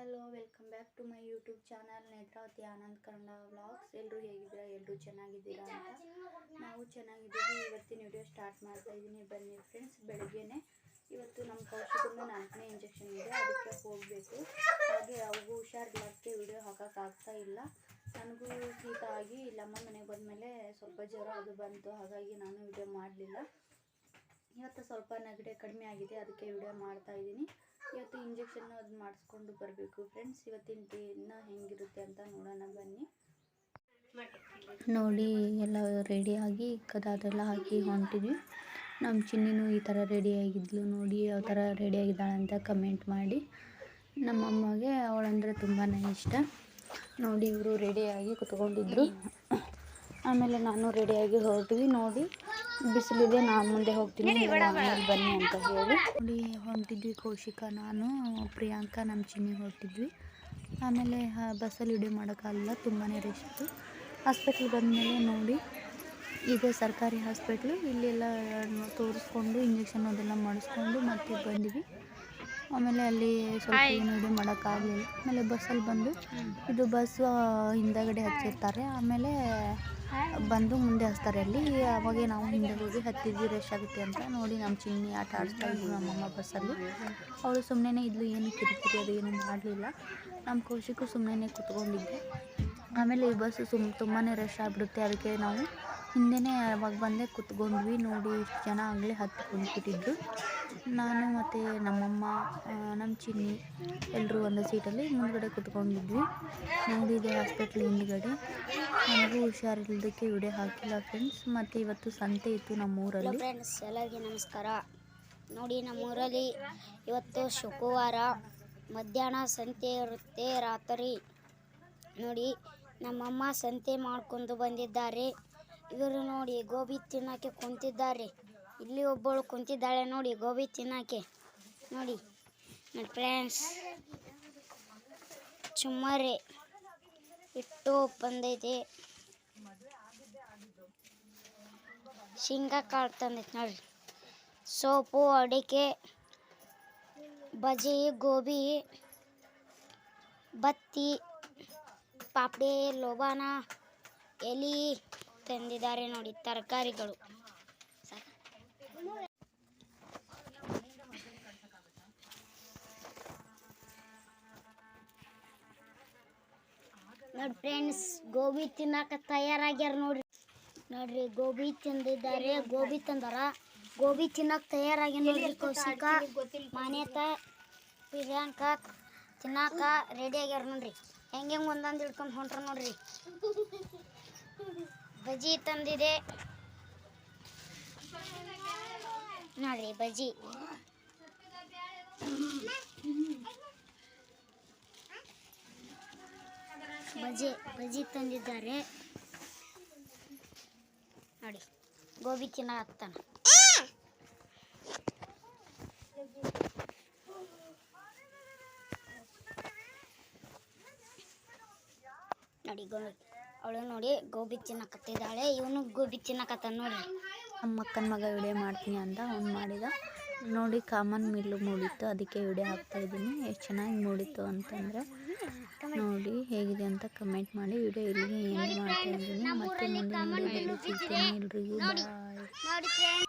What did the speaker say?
Hello welcome back to my YouTube channel Netravati Anand Kannada vlogs ಎಲ್ಲರೂ ಹೇಗಿದ್ದೀರಾ? ಎಲ್ಲರೂ ಚೆನ್ನಾಗಿದ್ದೀರಾ ಅಂತ? ನಾವು ಚೆನ್ನಾಗಿದ್ದೀವಿ. ಇವತ್ತಿನ ವಿಡಿಯೋ ಸ್ಟಾರ್ಟ್ ಮಾಡ್ತಾ ಇದ್ದೀನಿ ಬನ್ನಿ ಫ್ರೆಂಡ್ಸ್ ಬೆಳಗ್ಗೆನೆ. ಇವತ್ತು ನಮ್ಮ ಕೌಶಿಕಂದು ನಾಲ್ಕನೇ ಇಂಜೆಕ್ಷನ್ ಇದೆ. ಅದಕ್ಕೆ ಹೋಗಬೇಕು. ಹಾಗೆ ಅವ್ರಿಗೂ ಹುಷಾರಿಲ್ಲಕ್ಕೆ ವಿಡಿಯೋ ಹಾಕೋಕ್ಕಾಗ್ತಾ ಇಲ್ಲ. ನನಗೂ ಶೀತ ಆಗಿ ಇಲ್ಲಮ್ಮ ಮನೆಗೆ ಬಂದಮೇಲೆ ಸ್ವಲ್ಪ ಜ್ವರ ಅದು ಬಂತು. ಹಾಗಾಗಿ ನಾನು ವಿಡಿಯೋ ಮಾಡಲಿಲ್ಲ. ಇವತ್ತು ಸ್ವಲ್ಪ ನೆಗಡಿ ಕಡಿಮೆ ಆಗಿದೆ, ಅದಕ್ಕೆ ವಿಡಿಯೋ ಮಾಡ್ತಾ ಇದ್ದೀನಿ. ಇವತ್ತು ಇಂಜೆಕ್ಷನ್ ಅದು ಮಾಡಿಸ್ಕೊಂಡು ಬರಬೇಕು. ಫ್ರೆಂಡ್ಸ್, ಇವತ್ತಿನ ದಿನ ಹೆಂಗಿರುತ್ತೆ ಅಂತ ನೋಡೋಣ, ಬನ್ನಿ. ನೋಡಿ, ಎಲ್ಲ ರೆಡಿಯಾಗಿ ಕದಾದೆಲ್ಲ ಹಾಕಿ ಹೊಂಟಿದ್ವಿ. ನಮ್ಮ ಚಿನ್ನಿನೂ ಈ ಥರ ರೆಡಿಯಾಗಿದ್ಲು ನೋಡಿ, ಯಾವ ಥರ ರೆಡಿಯಾಗಿದ್ದಾಳೆ ಅಂತ ಕಮೆಂಟ್ ಮಾಡಿ. ನಮ್ಮಮ್ಮಗೆ ಅವಳಂದರೆ ತುಂಬಾ ಇಷ್ಟ. ನೋಡಿ, ಇವರು ರೆಡಿಯಾಗಿ ಕುತ್ಕೊಂಡಿದ್ರು. ಆಮೇಲೆ ನಾನು ರೆಡಿಯಾಗಿ ಹೊರಟ್ವಿ. ನೋಡಿ ಬಿಸಿಲಿದೆ ನಾನು ಮುಂದೆ ಹೋಗ್ತೀನಿ ಬನ್ನಿ ಅಂತ ಹೇಳಿ. ನೋಡಿ ಹೊಂಟಿದ್ವಿ ಕೌಶಿಕ ನಾನು ಪ್ರಿಯಾಂಕಾ ನಮ್ಮ ಚಿನ್ನಿ ಹೊರಟಿದ್ವಿ ಆಮೇಲೆ ಬಸ್ಸಲ್ಲಿ ವಿಡಿಯೋ ಮಾಡೋಕ್ಕಾಗಲ್ಲ ತುಂಬಾ ರಶ್ ಇತ್ತು. ಹಾಸ್ಪಿಟ್ಲ್ ಬಂದಮೇಲೆ ನೋಡಿ ಇದೆ ಸರ್ಕಾರಿ ಹಾಸ್ಪಿಟ್ಲು ಇಲ್ಲೆಲ್ಲ ತೋರಿಸ್ಕೊಂಡು ಇಂಜೆಕ್ಷನ್ ಅದೆಲ್ಲ ಮಾಡಿಸ್ಕೊಂಡು ಮತ್ತೆ ಬಂದ್ವಿ. ಆಮೇಲೆ ಅಲ್ಲಿ ಸ್ವಲ್ಪ ಏನು ಇದು ಮಾಡೋಕ್ಕಾಗಲಿಲ್ಲ. ಆಮೇಲೆ ಬಸ್ಸಲ್ಲಿ ಬಂದು ಇದು ಬಸ್ ಹಿಂದಗಡೆ ಹಚ್ಚಿರ್ತಾರೆ. ಆಮೇಲೆ ಬಂದು ಮುಂದೆ ಹಚ್ತಾರೆ. ಅಲ್ಲಿ ಅವಾಗೆ ನಾವು ಹಿಂದೆ ಹೋಗಿ ಹತ್ತಿದ್ವಿ ರಶ್ ಆಗುತ್ತೆ ಅಂತ ನೋಡಿ ನಮ್ಮ ಚಿನ್ನಿ ಆಟ ಆಡಿಸ್ತಾ ಇದ್ವಿ ನಮ್ಮಮ್ಮ ಬಸ್ಸಲ್ಲಿ ಅವಳು ಸುಮ್ಮನೆ ಇದ್ಲು ಏನು ಕಿರಿಕಿರಿ ಅದು ಏನು ಮಾಡಲಿಲ್ಲ. ನಮ್ಮ ಖುಷಿಗೂ ಸುಮ್ಮನೆ ಕೂತ್ಕೊಂಡಿದ್ದೆ. ಆಮೇಲೆ ಈ ಬಸ್ಸು ಸುಮ್ ತುಂಬಾ ರಶ್ ಆಗಿಬಿಡುತ್ತೆ. ಅದಕ್ಕೆ ನಾವು ಹಿಂದೆನೇ ಅವಾಗ ಬಂದೆ ಕುತ್ಕೊಂಡ್ವಿ, ನೋಡಿ ಇಷ್ಟು ಜನ ಆಗಲೇ ಹತ್ತು ಕುಂತ್ಬಿಟ್ಟಿದ್ರು ನಾನು ಮತ್ತು ನಮ್ಮಮ್ಮ ನಮ್ಮ ಚಿನ್ನಿ ಎಲ್ಲರೂ ಒಂದು ಸೀಟಲ್ಲಿ ಮುಂದ್ಗಡೆ ಕುತ್ಕೊಂಡಿದ್ವಿ. ನೋಡಿದೆ ಹಾಸ್ಪಿಟ್ಲ್ ಹಿಂದ್ಗಡೆ. ನನಗೂ ಹುಷಾರಿಲ್ಲದಕ್ಕೆ ವಿಡಿಯೋ ಹಾಕಿಲ್ಲ ಫ್ರೆಂಡ್ಸ್. ಮತ್ತು ಇವತ್ತು ಸಂತೆ ಇತ್ತು ನಮ್ಮೂರಲ್ಲಿ. ಫ್ರೆಂಡ್ಸ್, ಎಲ್ಲರಿಗೆ ನಮಸ್ಕಾರ. ನೋಡಿ, ನಮ್ಮೂರಲ್ಲಿ ಇವತ್ತು ಶುಕ್ರವಾರ ಮಧ್ಯಾಹ್ನ ಸಂತೆ ಇರುತ್ತೆ, ರಾತ್ರಿ. ನೋಡಿ, ನಮ್ಮಮ್ಮ ಸಂತೆ ಮಾಡ್ಕೊಂಡು ಬಂದಿದ್ದಾರೆ. ಇವರು ನೋಡಿ ಗೋಬಿ ತಿನ್ನಕ್ಕೆ ಕುಂತಿದ್ದಾರೆ. ಇಲ್ಲಿ ಒಬ್ಬಳು ಕುಂತಿದ್ದಾಳೆ ನೋಡಿ ಗೋಬಿ ತಿನ್ನಕ್ಕೆ. ನೋಡಿ ನೋಡಿ ಫ್ರೆಂಡ್ಸ್ ಚುಮ್ಮರೆ ಇಟ್ಟು ಬಂದೈತೆ. ಶೇಂಗಾ ಕಾಳು ತಂದೈತೆ ನೋಡಿ. ಸೋಪು, ಅಡಿಕೆ ಬಜಿ ಗೋಬಿ, ಬತ್ತಿ, ಪಾಪಡಿ, ಲೋಬಾನ, ಎಲಿ. ತಂದಿದ್ದಾರೆ ನೋಡಿ ತರಕಾರಿಗಳು. ನೋಡಿ ಫ್ರೆಂಡ್ಸ್ ಗೋಬಿ ತಿನ್ನಕ ತಯಾರಾಗ್ಯಾರ ನೋಡ್ರಿ. ನೋಡ್ರಿ ಗೋಬಿ ತಿಂದಿದ್ದಾರೆ ಗೋಬಿ ತಂದಾರ. ಗೋಬಿ ತಿನ್ನಕ್ ತಯಾರಾಗ್ಯಾರ ನೋಡ್ರಿ ಕೌಶಿಕ. ಮಾನ್ಯತ ಪ್ರಿಯಾಂಕ ತಿನ್ನಾಕ ರೆಡಿ ಆಗ್ಯಾರ ನೋಡ್ರಿ. ಹೆಂಗೆ ಒಂದೊಂದು ಹಿಡ್ಕೊಂಡು ಹೊಂಟ್ರ ನೋಡ್ರಿ. ಬಜ್ಜಿ ತಂದಿದೆ. ನೋಡ್ರಿ ಬಜ್ಜಿ ಬಜ್ಜಿ ಬಜ್ಜಿ ತಂದಿದ್ದಾರೆ. ನೋಡಿ ಗೋಬಿ ಚಿನ್ನ ಹತ್ತಾನ. ನೋಡಿ ಗೋ ಅವಳು ನೋಡಿ ಗೋಬಿ ತಿನ್ನಕತ್ತಿದ್ದಾಳೆ ಇವನು ಗೋಬಿ ತಿನ್ನಕತ್ತ ನೋಡಿ. ನಮ್ಮ ಅಕ್ಕನ ಮಗ ವಿಡಿಯೋ ಮಾಡ್ತೀನಿ ಅಂತ ಅವ್ನು ಮಾಡಿದ. ನೋಡಿ ಕಾಮನ್ ಮಿಲ್ಲು ಮೂಡಿತ್ತು. ಅದಕ್ಕೆ ವಿಡಿಯೋ ಹಾಕ್ತಾ ಇದ್ದೀನಿ. ಎಷ್ಟು ಚೆನ್ನಾಗಿ ಮೂಡಿತ್ತು ಅಂತಂದರೆ ನೋಡಿ ಹೇಗಿದೆ ಅಂತ ಕಮೆಂಟ್ ಮಾಡಿ. ವಿಡಿಯೋ ಇಲ್ಲಿಗೆ ಏನು ಮಾಡ್ತಾ ಇದ್ದೀನಿ. ಮತ್ತೆ ಮುಂದಿನ ವಿಡಿಯೋದಲ್ಲಿ ಸಿಗ್ತೀನಿ. ಎಲ್ರಿಗೂ ಬಾಯ್